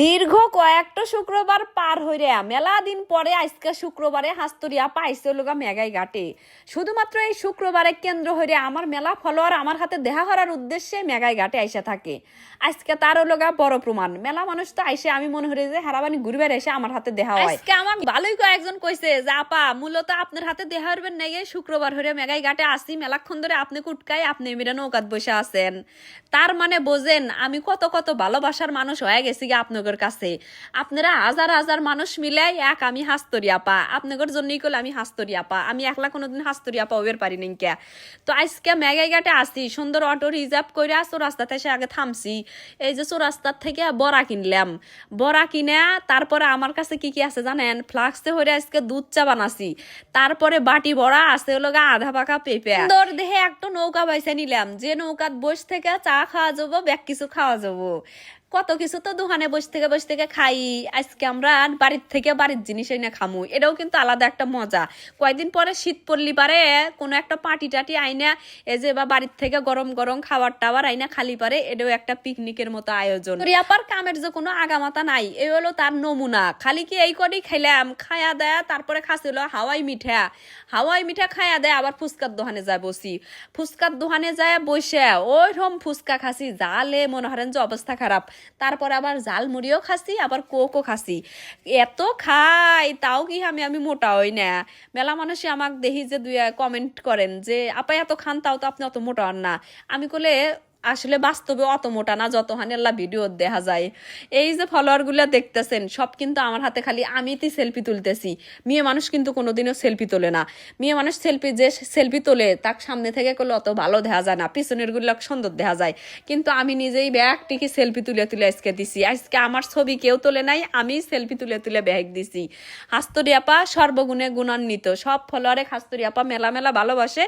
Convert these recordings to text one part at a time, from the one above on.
দীর্ঘ কয়েকটা শুক্রবার পার হইরে মেলা দিন পরে আজকে শুক্রবারে হাস্তরিয়া পাইছে লোকা মেগাই ঘাটে। শুধুমাত্র এই শুক্রবারে কেন্দ্র হইরে আমার মেলা ফলোয়ার, আমার হাতে দেখা করার উদ্দেশ্যে মেগাই ঘাটে আইসা থাকে। আজকে তারও লগা বড় প্রমাণ। মেলা মানুষ তো আইসে, আমি মনে করি যে হারাবানি ঘুরবার এসে আমার হাতে দেহা হয়। আজকে আমার ভালোই কয়েকজন কইছে যে, আপা, মূলত আপনার হাতে দেহা হইবেন নাই শুক্রবার হইরে মেগাই ঘাটে আসি। মেলাক্ষণ ধরে আপনি কুটকাই, আপনি মেরা নৌকাত বসে আছেন। তার মানে বোঝেন, আমি কত কত ভালোবাসার মানুষ হয়ে গেছি গে আপনাদের কাছে। আপনারা হাজার হাজার মানুষ মিলে এক আমি হাস্তরি আপা। আপনাদের জন্যই করলে আমি হাস্তরি আপা। আমি একলা কোনোদিন হাস্তরি আপা ওবের পারি নাই কে। তো আজকে মেগাই ঘাটে আসি, সুন্দর অটো রিজার্ভ করে চৌরাস্তাতে এসে আগে থামছি। এই যে চৌরাস্তার থেকে বড়া কিনলাম। বড়া কিনে তারপরে আমার কাছে কি কি আছে জানেন? ফ্লাক্সে হয়ে আজকে দুধ চা বানাছি। তারপরে বাটি বড়া আছে হলো আধা পাকা পেঁপে। সুন্দর দেহে একটা নৌকা বাইসে নিলাম। যে নৌকাত বস থেকে চা খাওয়া যাব, ব্যাগ কিছু খাওয়া যাব। কত কিছু তো দোকানে বসে থেকে বসে থেকে খাই। আজকে আমরা বাড়ির থেকে বাড়ির জিনিস এনে খামু। এটাও কিন্তু আলাদা একটা মজা। কয়েকদিন পরে শীত পড়লি পারে, কোনো একটা পার্টি টাটি আইনা, এই যে বা বাড়ির থেকে গরম গরম খাবার টাবার আইনা খালি পারে, এটাও একটা পিকনিকের মতো আয়োজন। রিয়াপার কামের যে কোনো আগামাতা নাই, এই হলো তার নমুনা। খালি কি এই করেই খাইলাম, খায়া দেয়া, তারপরে খাসিল হাওয়াই মিঠা। হাওয়াই মিঠা খায়া দেয়, আবার ফুচকার দোকানে যায় বসি। ফুচকার দোকানে যায় বসে ওই রকম ফুচকা খাসি, জালে মনে হরেন যে অবস্থা খারাপ। তারপর আবার জাল মুড়িও খাসি, আবার কোকও খাসি। এত খাই, তাও কি আমি আমি মোটা হই না। মেলা মানুষই আমাকে দেখি যে দুই কমেন্ট করেন যে, আপা এত খান, তাও তো আপনি অত মোটা হন না। আমি কলে আসলে বাস্তবে অত মোটা না, যতখানি আল্লাহ ভিডিও দেখা যায়। এই যে ফলোয়ারগুলা দেখতেছেন, সব কিন্তু আমার হাতে খালি আমিতেই সেলফি তুলতেছি। মেয়ে মানুষ কিন্তু কোনোদিনও সেলফি তোলে না। মেয়ে মানুষ সেলফি যে সেলফি তোলে তার সামনে থেকে করলে অত ভালো দেখা যায় না। পিছনেরগুলো সুন্দর দেখা যায়। কিন্তু আমি নিজেই ব্যাগ টিকি সেলফি তুলে তুলে আজকে দিছি। আজকে আমার ছবি কেউ তোলে নাই, আমি সেলফি তুলে তুলে ব্যাগ দিছি। হাস্তরি আপা সর্বগুণে গুণান্বিত। সব ফলোয়ারে হাস্তরি আপা মেলা মেলা ভালোবাসে,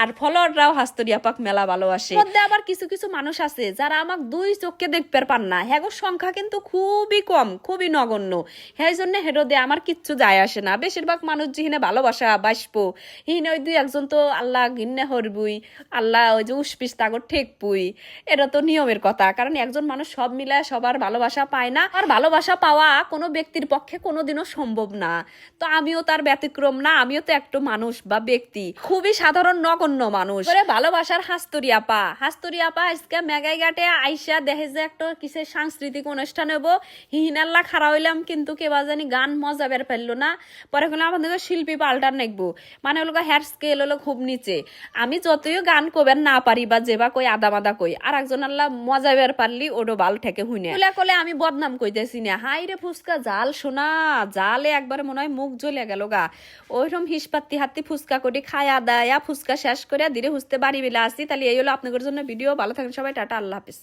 আর ফলোয়াররাও হাস্তরি আপাক মেলা ভালোবাসে। আবার কিছু কিছু মানুষ আছে যারা আমাকে দুই চোখকে দেখতে পান না। হ্যাগোর সংখ্যা কিন্তু খুবই কম, খুবই নগণ্য। হ্যাঁ জন্য হেরো দে আমার কিচ্ছু যায় আসে না। বেশিরভাগ মানুষ যেখানে ভালোবাসা, বাসবো, হিনে ওই দুই একজন তো আল্লাহ ঘিন্নে হরবুই আল্লাহ ওই যে উসপিস তাগর ঠেকপুই এটা তো নিয়মের কথা, কারণ একজন মানুষ সব মিলায় সবার ভালোবাসা পায় না। আর ভালোবাসা পাওয়া কোনো ব্যক্তির পক্ষে কোনোদিনও সম্ভব না। তো আমিও তার ব্যতিক্রম না, আমিও তো একটা মানুষ বা ব্যক্তি। খুবই সাধারণ নগণ্য মানুষ। ভালোবাসার হাস্তরি আপা হাস্তরি আপা আজকে মেগাই ঘাটে আইসা দেখে যে একটা কিসের সাংস্কৃতিক অনুষ্ঠান হব হিহিনাল্লা খাড়া হইলাম, কিন্তু কেবা জানি গান মজা বের ফেলল না। পরে কোনো আমাদের শিল্পী পাল্টার নেকবো মানে হলো হেয়ার স্কেল হলো খুব নিচে। আমি যতই গান কবেন না পারি বা যেবা কই, আদা মাদা কই আর একজন আল্লাহ মজা বের পারলি, ওডো বাল ঠেকে হুইনে। বলে কলে আমি বদনাম কইতেছি না। হাই রে ফুচকা জাল শোনা জালে একবারে মনে হয় মুখ জ্বলে গেল গা। ওইরকম হিসপাত্তি হাত্তি ফুচকা করি, খায়া দায়া ফুচকা শেষ করে ধীরে হুসতে বাড়ি বেলা আসি। তাহলে এই হলো আপনাদের জন্য ভিডিও ভালো থাকেন সবাই টাটা আল্লাহ হাফিজ।